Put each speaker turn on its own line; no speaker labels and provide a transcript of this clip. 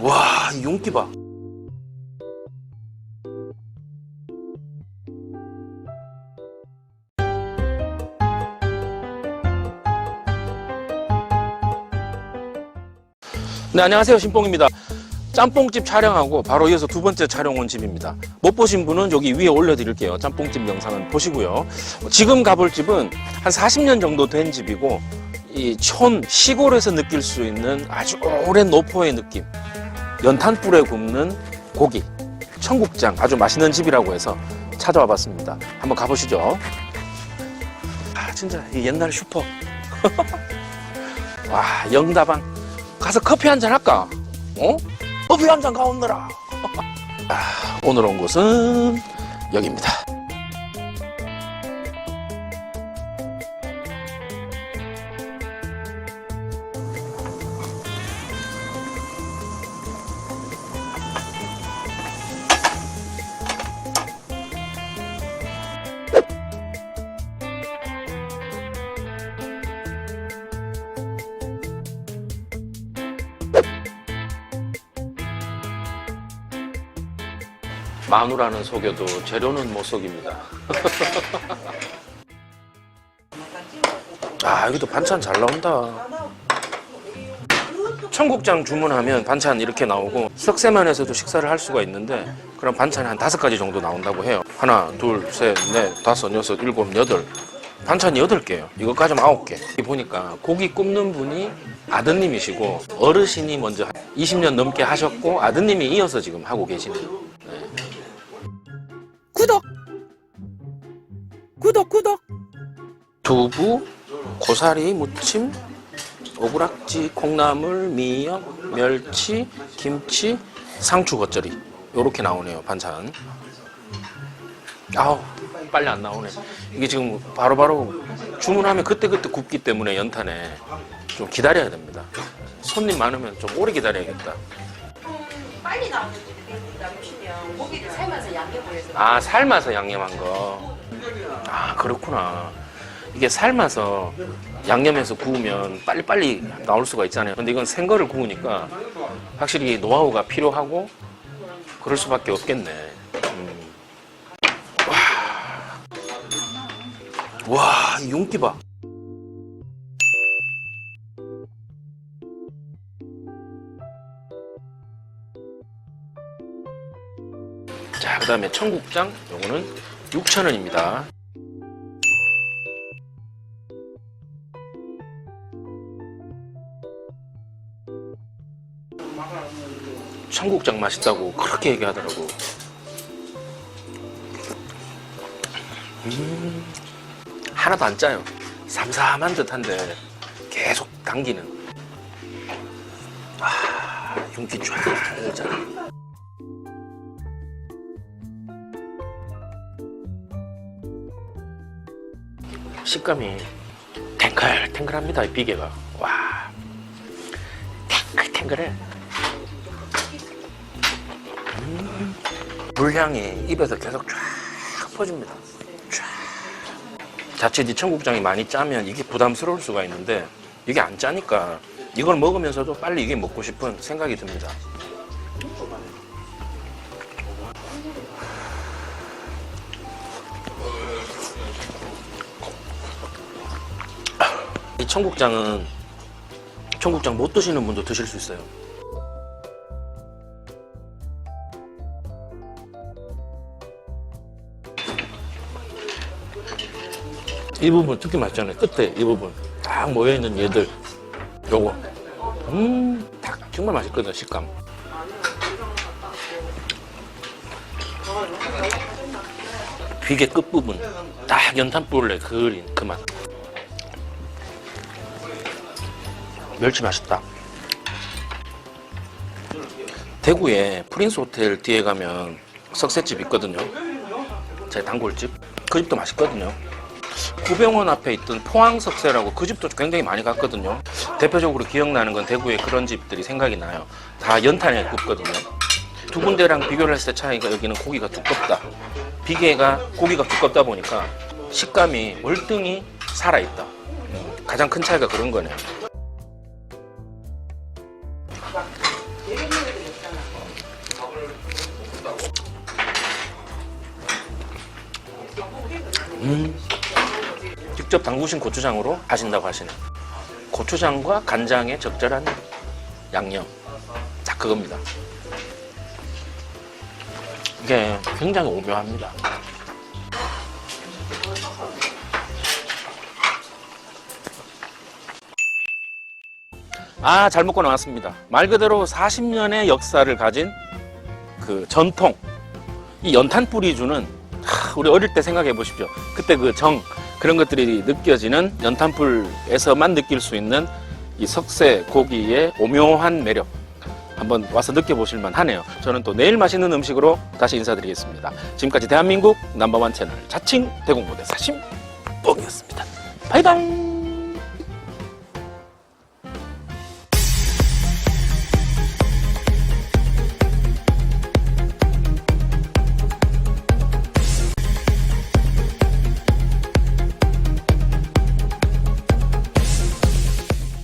와, 이 용기 봐. 네, 안녕하세요. 신뽕입니다. 짬뽕집 촬영하고 바로 이어서 두 번째 촬영 온 집입니다. 못 보신 분은 여기 위에 올려드릴게요. 짬뽕집 영상은 보시고요. 지금 가볼 집은 한 40년 정도 된 집이고 이 촌 시골에서 느낄 수 있는 아주 오랜 노포의 느낌. 연탄불에 굽는 고기, 청국장 아주 맛있는 집이라고 해서 찾아와 봤습니다. 한번 가보시죠. 아, 진짜 이 옛날 슈퍼. 와, 영다방. 가서 커피 한 잔 할까? 어? 커피 한 잔 가온느라. 아, 오늘 온 곳은 여기입니다. 마누라는 속여도 재료는 못 속입니다. 아, 여기도 반찬 잘 나온다. 청국장 주문하면 반찬 이렇게 나오고 석쇠만에서도 식사를 할 수가 있는데 그럼 반찬이 한 다섯 가지 정도 나온다고 해요. 하나, 둘, 셋, 넷, 다섯, 여섯, 일곱, 여덟. 반찬이 여덟 개예요. 이것까지 하면 아홉 개. 보니까 고기 굽는 분이 아드님이시고 어르신이 먼저 20년 넘게 하셨고 아드님이 이어서 지금 하고 계시네요.
구독! 구독 구독!
두부, 고사리, 무침, 오그락지, 콩나물, 미역, 멸치, 김치, 상추 겉절이. 요렇게 나오네요 반찬. 아우 빨리 안 나오네. 이게 지금 바로 바로 주문하면 그때그때 굽기 때문에 연탄에 좀 기다려야 됩니다. 손님 많으면 좀 오래 기다려야겠다.
빨리 나오는 집 이 나오시면 고기를 삶아서 양념을 해서
아 삶아서 양념한 거. 아 그렇구나. 이게 삶아서 양념해서 구우면 빨리빨리 나올 수가 있잖아요. 근데 이건 생거를 구우니까 확실히 노하우가 필요하고 그럴 수밖에 없겠네. 음. 와, 와, 이 용기 봐. 자, 그 다음에 청국장, 요거는 6,000원입니다. 청국장 맛있다고 그렇게 얘기하더라고. 음, 하나도 안 짜요. 삼삼한 듯한데 계속 당기는. 아, 윤기 쫙흐 식감이 탱글탱글합니다 이 비계가. 와 탱글탱글해. 음, 물향이 입에서 계속 쫙 퍼집니다. 쫙. 자칫 이 청국장이 많이 짜면 이게 부담스러울 수가 있는데 이게 안 짜니까 이걸 먹으면서도 빨리 이게 먹고 싶은 생각이 듭니다 이 청국장은 청국장 못 드시는 분도 드실 수 있어요. 이 부분 특히 맛있잖아요. 끝에 이 부분 딱 모여 있는 얘들 요거 음딱 정말 맛있거든요 식감. 비계 끝 부분 딱 연탄불에 그을린 그 맛. 멸치 맛있다. 대구에 프린스 호텔 뒤에 가면 석쇠집 있거든요. 제 단골집. 그 집도 맛있거든요. 구병원 앞에 있던 포항석쇠라고 그 집도 굉장히 많이 갔거든요. 대표적으로 기억나는 건 대구에 그런 집들이 생각이 나요. 다 연탄에 굽거든요. 두 군데랑 비교를 했을 때 차이가 여기는 고기가 두껍다. 비계가 고기가 두껍다 보니까 식감이 월등히 살아있다. 음, 가장 큰 차이가 그런 거네요. 음. 직접 담그신 고추장으로 하신다고 하시네. 고추장과 간장의 적절한 양념. 딱 그겁니다. 이게 굉장히 오묘합니다. 아, 잘 먹고 나왔습니다. 말 그대로 40년의 역사를 가진 그 전통. 이 연탄 뿌리 주는 하, 우리 어릴 때 생각해 보십시오. 그때 그 정, 그런 것들이 느껴지는 연탄불에서만 느낄 수 있는 이 석쇠 고기의 오묘한 매력. 한번 와서 느껴보실 만 하네요. 저는 또 내일 맛있는 음식으로 다시 인사드리겠습니다. 지금까지 대한민국 넘버원 채널 자칭 대공부대 사심 뽕이었습니다. 바이바이!